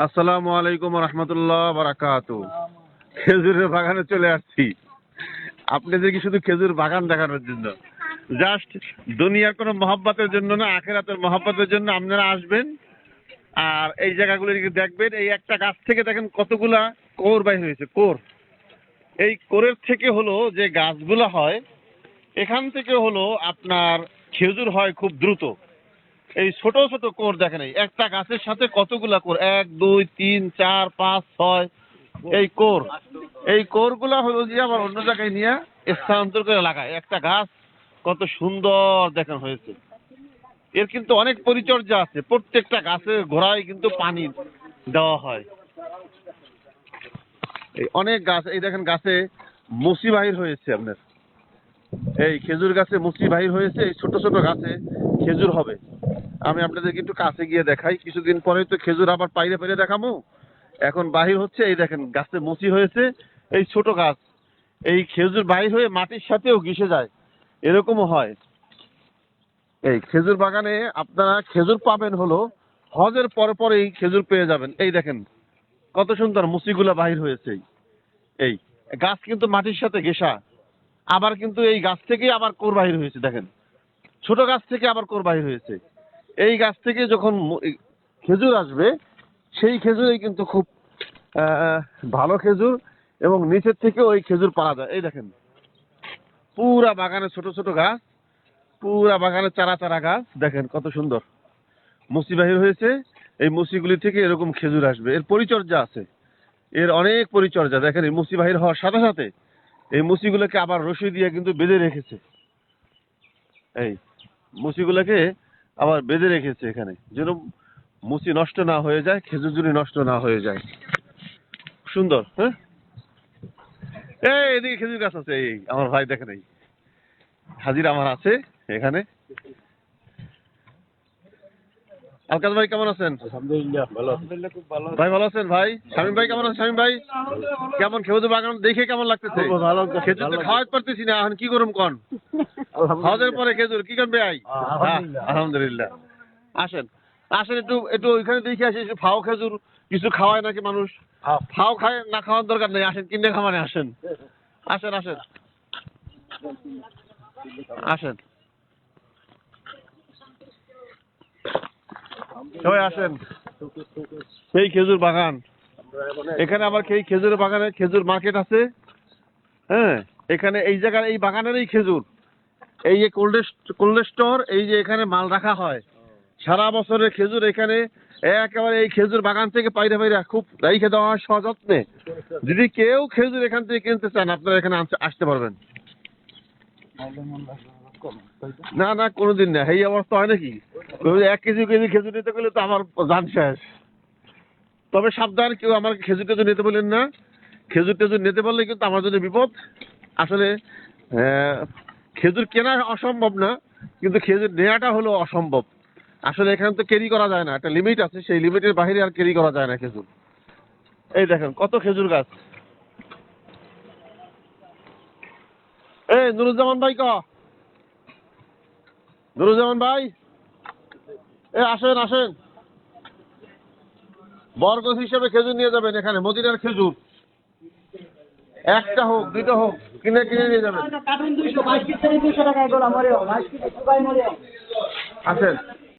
আসসালামু আলাইকুম রহমতুল্লাহ বারাকাত। খেজুরের বাগানে চলে আসছি। আপনাদের কি শুধু খেজুর বাগান দেখানোর জন্য? জাস্ট দুনিয়ার কোনো মহাব্বতের জন্য না, আখেরাতের মহাব্বতের জন্য আপনারা আসবেন। আর এই জায়গাগুলো দেখবেন, এই একটা গাছ থেকে দেখেন কতগুলা কোর বাইর হয়েছে, কোর। এই কোরের থেকে হলো যে গাছগুলো হয়, এখান থেকে হলো আপনার খেজুর হয় খুব দ্রুত। এই ছোট ছোট কোর দেখেন একটা গাছের সাথে কতগুলা কোর? এক, দুই, তিন, চার, পাঁচ, ছয়। এই কোর। এই কোরগুলা হলো যে আবার অন্য জায়গায় নিয়ে স্থানান্তর করে লাগায়। একটা গাছ কত সুন্দর দেখেন হয়েছে। এর কিন্তু অনেক পরিচর্যা আছে। প্রত্যেকটা গাছের গোড়ায় কিন্তু পানি দেওয়া হয়। এই অনেক গাছ, এই দেখেন গাছে মুসি বাহির হয়েছে আপনার। এই খেজুর গাছে মুসি বাহির হয়েছে। এই ছোট ছোট গাছে খেজুর হবে। আমি আপনাদেরকে একটু কাছে গিয়ে দেখাই। কিছুদিন পরেই তো খেজুর আবার পাইরে পাইরে দেখাবো। এখন বাহির হচ্ছে, এই দেখেন গাছে মুচি হয়েছে, এই ছোট গাছ। এই খেজুর বাহির হয়ে মাটির সাথেও ঘিসে যায়। এরকমও হয়। এই খেজুর বাগানে আপনারা খেজুর পাবেন হলো, হজের পরে পরেই খেজুর পেয়ে যাবেন। এই দেখেন, কত সুন্দর মুচিগুলা বাহির হয়েছে। এই। গাছ কিন্তু মাটির সাথে ঘেঁষা। আবার কিন্তু এই গাছ থেকেই আবার কোর বাহির হয়েছে, দেখেন। ছোট গাছ থেকে আবার কোর বাহির হয়েছে। এই গাছ থেকে যখন খেজুর আসবে, সেই খেজুরেই কিন্তু খুব ভালো খেজুর এবং নিচের থেকে ওই খেজুর পাওয়া যায়। এই দেখেন, পুরা বাগানে ছোট ছোট গাছ, পুরা বাগানে চারা চারা গাছ। দেখেন কত সুন্দর। মুসি বাহির হয়েছে, এই মুসিগুলি থেকে এরকম খেজুর আসবে। এর পরিচর্যা আছে। এর অনেক পরিচর্যা। দেখেন, এই মুসি বাহির হওয়ার সাথে সাথে এই মুসিগুলোকে আবার রশি দিয়ে কিন্তু বেঁধে রেখেছে। এই মুসিগুলোকে আবার বেঁধে রেখেছে এখানে। যেন মুসি নষ্ট না হয়ে যায় খেজুর জুড়ি নষ্ট না হয়ে যায়। সুন্দর হ্যাঁ? এই এদিকে খেজুর গাছ আছে এই আমার ভাই দেখেন এই। হাজির আমার আছে এখানে। আলকাজ ভাই কেমন আছেন? আলহামদুলিল্লাহ ভালো আলহামদুলিল্লাহ খুব ভালো ভাই ভালো আছেন ভাই? শামীম ভাই কেমন আছেন? শামীম ভাই? কেমন খেজুর বাগান দেখে কেমন লাগতেছে? ভালো, খেজুর তো খাওয়াতে পারতেছি না এখন কি করুম কোন? হজের পরে খেজুর কি করবে আই? আলহামদুলিল্লাহ। আসেন। আসেন একটু একটু ওইখানে দেখে আসি একটু ফাও খেজুর কিছু খাওয়ায় নাকি মানুষ? ফাও। খায় না খাওয়ার দরকার নেই আসেন কিনে খামানে আসেন। আসেন আসেন। আসেন। সবাই আসেন। সেই খেজুর বাগান। এখানে আবার সেই খেজুর বাগানে খেজুর মার্কেট আছে। হ্যাঁ এখানে এই জায়গার এই বাগানেরই খেজুর। এই যে কোল্ড স্টোর এই যে এখানে মাল রাখা হয়। সারা বছরের খেজুর এখানে, একেবারে এই খেজুর বাগান থেকে পাইরে পাইরে খুব রেখে দেওয়া হয় সযত্নে যদি কেউ খেজুর এখান থেকে কিনতে চান, আপনারা এখানে আসতে পারবেন। না না, কোনোদিন না। এই অবস্থা হয় নাকি? এক কেজি কেজি খেজুর নিতে গেলে তো আমার জান শেষ। তবে সাবধান, কেউ আমার খেজুর টেজুর নিতে বললেন না। খেজুর টেজুর নিতে পারলে কিন্তু আমার জন্য বিপদ। আসলে খেজুর কেনা অসম্ভব না, কিন্তু খেজুর নেওয়াটা হলো অসম্ভব। আসলে এখানে তো ক্যারি করা যায় না, একটা লিমিট আছে, সেই লিমিটের বাইরে আর ক্যারি করা যায় না খেজুর। এই দেখেন, কত খেজুর গাছ। এই, নুরুজ্জামান ভাই ক? নুরুজ্জামান ভাই? এ আসেন আসেন। বরগজ হিসেবে খেজুর নিয়ে যাবেন এখানে, মদিনার খেজুর। একটা হোক, দুইটা হোক। কিনে কিনে নিয়ে যাবেন। আসেন